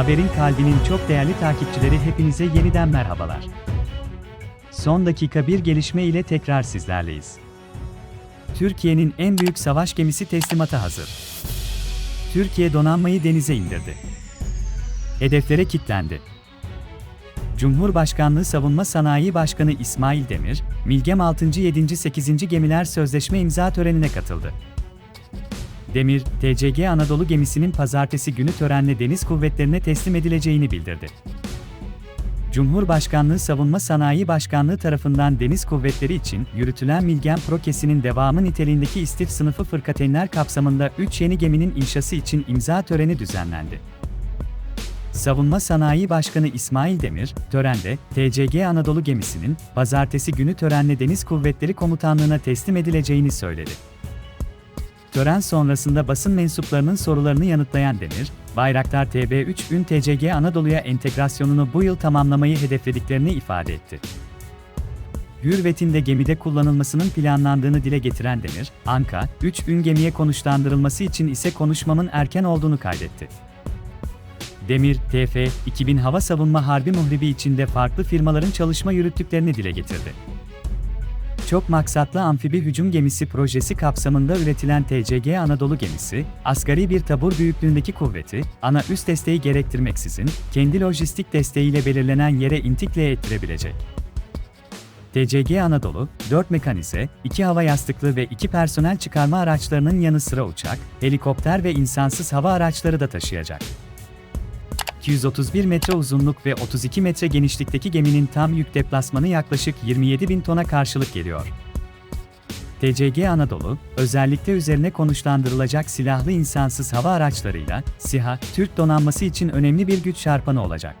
Haberin kalbinin çok değerli takipçileri hepinize yeniden merhabalar. Son dakika bir gelişme ile tekrar sizlerleyiz. Türkiye'nin en büyük savaş gemisi teslimata hazır. Türkiye donanmayı denize indirdi. Hedeflere kilitlendi. Cumhurbaşkanlığı Savunma Sanayi Başkanı İsmail Demir, Milgem 6. 7. 8. Gemiler Sözleşme imza törenine katıldı. Demir, TCG Anadolu gemisinin pazartesi günü törenle deniz kuvvetlerine teslim edileceğini bildirdi. Cumhurbaşkanlığı Savunma Sanayi Başkanlığı tarafından deniz kuvvetleri için yürütülen Milgem Prokesi'nin devamı niteliğindeki istif sınıfı fırkateynler kapsamında 3 yeni geminin inşası için imza töreni düzenlendi. Savunma Sanayi Başkanı İsmail Demir, törende, TCG Anadolu gemisinin, pazartesi günü törenle Deniz Kuvvetleri Komutanlığı'na teslim edileceğini söyledi. Tören sonrasında basın mensuplarının sorularını yanıtlayan Demir, Bayraktar TB3 ün TCG Anadolu'ya entegrasyonunu bu yıl tamamlamayı hedeflediklerini ifade etti. Hürvet'in de gemide kullanılmasının planlandığını dile getiren Demir, Anka, 3 ün gemiye konuşlandırılması için ise konuşmamın erken olduğunu kaydetti. Demir, TF, 2000 Hava Savunma Harbi Muhribi içinde farklı firmaların çalışma yürüttüklerini dile getirdi. Çok maksatlı amfibi hücum gemisi projesi kapsamında üretilen TCG Anadolu gemisi, asgari bir tabur büyüklüğündeki kuvveti, ana üst desteği gerektirmeksizin, kendi lojistik desteğiyle belirlenen yere intikle ettirebilecek. TCG Anadolu, 4 mekanize, 2 hava yastıklı ve 2 personel çıkarma araçlarının yanı sıra uçak, helikopter ve insansız hava araçları da taşıyacak. 231 metre uzunluk ve 32 metre genişlikteki geminin tam yük deplasmanı yaklaşık 27 bin tona karşılık geliyor. TCG Anadolu, özellikle üzerine konuşlandırılacak silahlı insansız hava araçlarıyla, SİHA, Türk donanması için önemli bir güç çarpanı olacak.